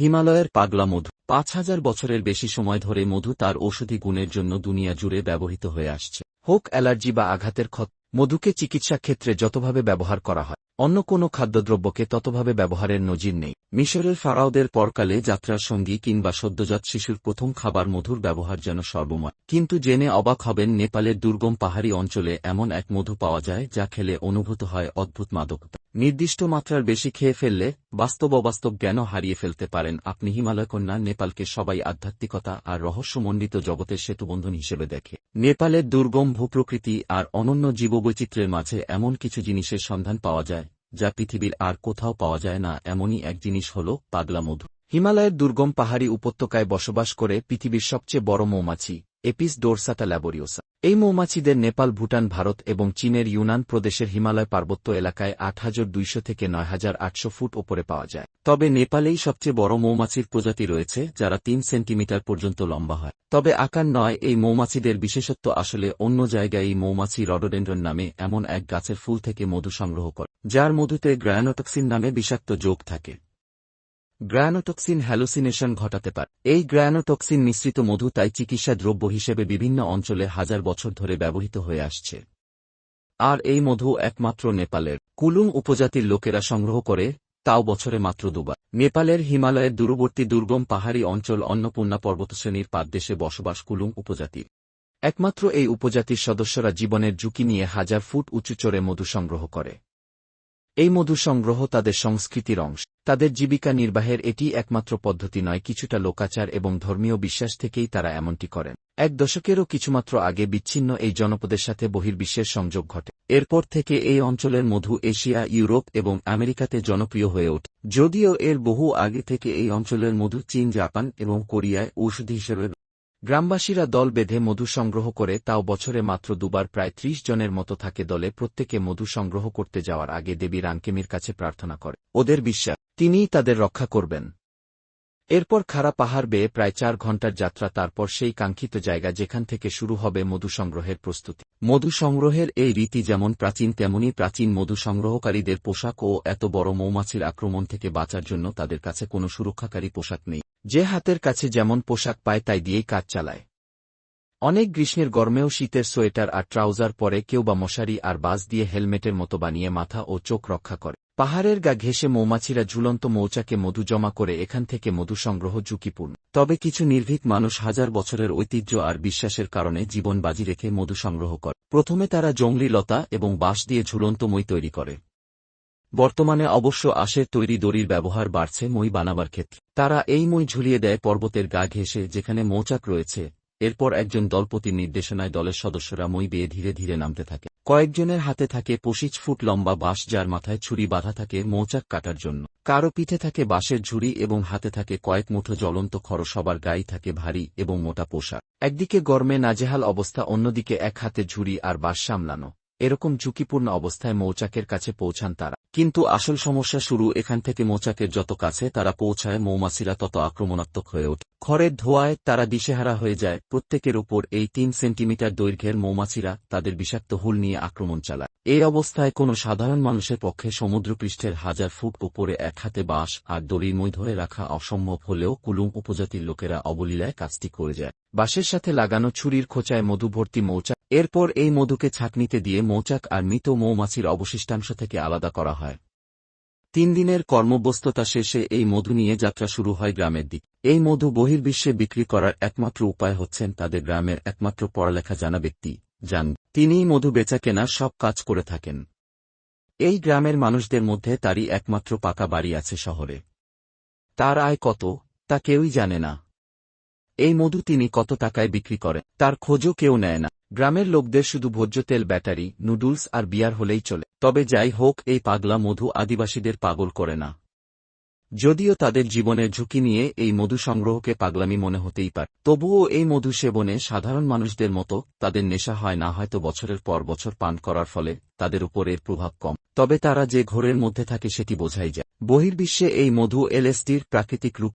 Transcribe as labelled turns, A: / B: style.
A: হিমালয়ের পাগলা মধু। পাঁচ হাজার বছরের বেশি সময় ধরে মধু তার ঔষধি গুণের জন্য দুনিয়া জুড়ে ব্যবহৃত হয়ে আসছে। হোক অ্যালার্জি বা আঘাতের ক্ষত, মধুকে চিকিৎসা ক্ষেত্রে যতভাবে ব্যবহার করা হয়, অন্য কোনো খাদ্যদ্রব্যকে ততভাবে ব্যবহারের নজির নেই। মিশরের ফারাওদের পরকালে যাত্রার সঙ্গী কিংবা সদ্যজাত শিশুর প্রথম খাবার মধুর ব্যবহার যেন সর্বময়। কিন্তু জেনে অবাক হবেন নেপালের দুর্গম পাহাড়ি অঞ্চলে এমন এক মধু পাওয়া যায় যা খেলে অনুভূত হয় অদ্ভুত মাদকতা। নির্দিষ্ট মাত্রার বেশি খেয়ে ফেললে বাস্তব অবাস্তব জ্ঞানও হারিয়ে ফেলতে পারেন আপনি হিমালয় কন্যা, নেপালকে সবাই আধ্যাত্মিকতা আর রহস্যমণ্ডিত জগতের সেতুবন্ধন হিসেবে দেখে। নেপালের দুর্গম ভূপ্রকৃতি আর অনন্য জীববৈচিত্র্যের মাঝে এমন কিছু জিনিসের সন্ধান পাওয়া যায়, যা পৃথিবীর আর কোথাও পাওয়া যায় না, এমনই এক জিনিস হল পাগলা মধু হিমালয়ের দুর্গম পাহাড়ি উপত্যকায় বসবাস করে পৃথিবীর সবচেয়ে বড় মৌমাছি। Apis dorsata laboriosa. এই মৌমাছিদের নেপাল, ভুটান, ভারত এবং চীনের ইউনান প্রদেশের হিমালয় পার্বত্য এলাকায় আট হাজার দুইশো থেকে নয় হাজার আটশো ফুট ওপরে পাওয়া যায়। তবে নেপালেই সবচেয়ে বড় মৌমাছির প্রজাতি রয়েছে, যারা তিন সেন্টিমিটার পর্যন্ত লম্বা হয়। তবে আকার নয়, এই মৌমাছিদের বিশেষত্ব আসলে অন্য জায়গায় এই মৌমাছি রডোডেন্ড্রন নামে এমন এক গাছের ফুল থেকে মধু সংগ্রহ করে, যার মধুতে গ্রায়ানোটক্সিন নামে বিষাক্ত যোগ থাকে। গ্রায়ানোটক্সিন হ্যালুসিনেশন ঘটাতে পারে। এই গ্রায়ানোটক্সিন মিশ্রিত মধু তাই চিকিৎসা দ্রব্য হিসেবে বিভিন্ন অঞ্চলে হাজার বছর ধরে ব্যবহৃত হয়ে আসছে। আর এই মধু একমাত্র নেপালের। কুলুং উপজাতির লোকেরা সংগ্রহ করে, তাও বছরে মাত্র দুবার। নেপালের হিমালয়ের দূরবর্তী দুর্গম পাহাড়ি অঞ্চল অন্নপূর্ণা পর্বতশ্রেণীর পাদদেশে বসবাস কুলুং উপজাতির। একমাত্র এই উপজাতির সদস্যরা জীবনের ঝুঁকি নিয়ে হাজার ফুট উঁচু চড়ে মধু সংগ্রহ করে। এই মধু সংগ্রহ তাদের সংস্কৃতির অংশ। তাদের জীবিকা নির্বাহের এটি একমাত্র পদ্ধতি নয়, কিছুটা লোকাচার এবং ধর্মীয় বিশ্বাস থেকেই তারা এমনটি করেন। এক দশকেরও কিছুমাত্র আগে বিচ্ছিন্ন এই জনপদের সাথে বহির্বিশ্বের সংযোগ ঘটে। এরপর থেকে এই অঞ্চলের মধু এশিয়া, ইউরোপ এবং আমেরিকাতে জনপ্রিয় হয়ে ওঠে। যদিও এর বহু আগে থেকে এই অঞ্চলের মধু চীন, জাপান এবং কোরিয়ায় ঔষধি হিসেবে গ্রামবাসীরা দল বেঁধে মধু সংগ্রহ করে, তাও বছরে মাত্র দুবার প্রায় ত্রিশ জনের মতো থাকে দলে, প্রত্যেকে মধু সংগ্রহ করতে যাওয়ার আগে দেবী রাঙ্কেমির কাছে প্রার্থনা করে। ওদের বিশ্বাস, তিনিই তাদের রক্ষা করবেন। এরপর খাড়া পাহাড় বেয়ে প্রায় চার ঘণ্টার যাত্রা, তারপর সেই কাঙ্ক্ষিত জায়গা যেখান থেকে শুরু হবে মধু সংগ্রহের প্রস্তুতি। মধু সংগ্রহের এই রীতি যেমন প্রাচীন তেমনই প্রাচীন মধু সংগ্রহকারীদের পোশাক ও এত বড় মৌমাছির আক্রমণ থেকে বাঁচার জন্য তাদের কাছে কোনো সুরক্ষাকারী পোশাক নেই। যে হাতের কাছে যেমন পোশাক পায় তাই দিয়েই কাজ চালায়। অনেক গ্রীষ্মের গরমেও শীতের সোয়েটার আর ট্রাউজার পরে কেউ বা মশারি আর বাস দিয়ে হেলমেটের মতো বানিয়ে মাথা ও চোখ রক্ষা করে। পাহাড়ের গা ঘেঁষে মৌমাছিরা ঝুলন্ত মৌচাকে মধু জমা করে এখান থেকে মধু সংগ্রহ ঝুঁকিপূর্ণ। তবে কিছু নির্ভীক মানুষ হাজার বছরের ঐতিহ্য আর বিশ্বাসের কারণে জীবন বাজি রেখে মধু সংগ্রহ করে। প্রথমে তারা জংলি লতা এবং বাঁশ দিয়ে ঝুলন্ত মই তৈরি করে। বর্তমানে অবশ্য আশের তৈরি দড়ির ব্যবহার বাড়ছে মই বানাবার ক্ষেত্রে। তারা এই মই ঝুলিয়ে দেয় পর্বতের গা ঘেঁষে যেখানে মৌচাক রয়েছে। এরপর একজন দলপতির নির্দেশনায় দলের সদস্যরা মই বেয়ে ধীরে ধীরে নামতে থাকে। কয়েকজনের হাতে থাকে পঁচিশ ফুট লম্বা বাঁশ যার মাথায় ছুরি বাঁধা থাকে মৌচাক কাটার জন্য। কারও পিঠে থাকে বাঁশের ঝুড়ি এবং হাতে থাকে কয়েক মুঠো জ্বলন্ত খর সবার গায়ে থাকে ভারী এবং মোটা পোশাক। একদিকে গরমে নাজেহাল অবস্থা, অন্যদিকে এক হাতে ঝুড়ি আর বাঁশ সামলানো। এরকম ঝুঁকিপূর্ণ অবস্থায় মৌচাকের কাছে পৌঁছান তারা। কিন্তু আসল সমস্যা শুরু এখান থেকে মৌচাকের যত কাছে তারা পৌঁছায়, মৌমাছিরা তত আক্রমণাত্মক হয়ে ওঠে। খড়ের ধোয়ায় তারা দিশেহারা হয়ে যায়। প্রত্যেকের উপর এই তিন সেন্টিমিটার দৈর্ঘ্যের মৌমাছিরা তাদের বিষাক্ত হুল নিয়ে আক্রমণ চালায়। এই অবস্থায় কোনো সাধারণ মানুষের পক্ষে সমুদ্রপৃষ্ঠের হাজার ফুট উপরে এক হাতে বাঁশ আর দড়ির মই ধরে রাখা অসম্ভব হলেও কুলুম উপজাতির লোকেরা অবলীলায় কাজটি করে যায়। বাঁশের সাথে লাগানো ছুরির খোঁচায় মধু ভর্তি মৌচাক এরপর এই মধুকে ছাকনিতে দিয়ে মৌচাক আর মৃত মৌমাছির অবশিষ্টাংশ থেকে আলাদা করা হয়। তিন দিনের কর্মব্যস্ততা শেষে এই মধু নিয়ে যাত্রা শুরু হয় গ্রামের দিক। এই মধু বহির্বিশ্বে বিক্রি করার একমাত্র উপায় হচ্ছেন তাদের গ্রামের একমাত্র পড়ালেখা জানা ব্যক্তি যান তিনিই মধু বেচা কেনার সব কাজ করে থাকেন। এই গ্রামের মানুষদের মধ্যে তারই একমাত্র পাকা বাড়ি আছে শহরে। তার আয় কত, তা কেউই জানে না। এই মধু তিনি কত টাকায় বিক্রি করে তার খোঁজও কেউ নেয় না। গ্রামের লোকদের শুধু ভোজ্য তেল, ব্যাটারি, নুডলস আর বিয়ার হলেই চলে। তবে যাই হোক, এই পাগলা মধু আদিবাসীদের পাগল করে না। যদিও তাদের জীবনের ঝুঁকি নিয়ে এই মধু সংগ্রহকে পাগলামি মনে হতেই পারে। তবুও এই মধু সেবনে সাধারণ মানুষদের মতো তাদের নেশা হয় না, হয়তো বছরের পর বছর পান করার ফলে তাদের উপর এর প্রভাব কম। তবে তারা যে ঘোরের মধ্যে থাকে সেটি বোঝাই যায়। বহির্বিশ্বে এই মধু এলএসডির প্রাকৃতিক রূপ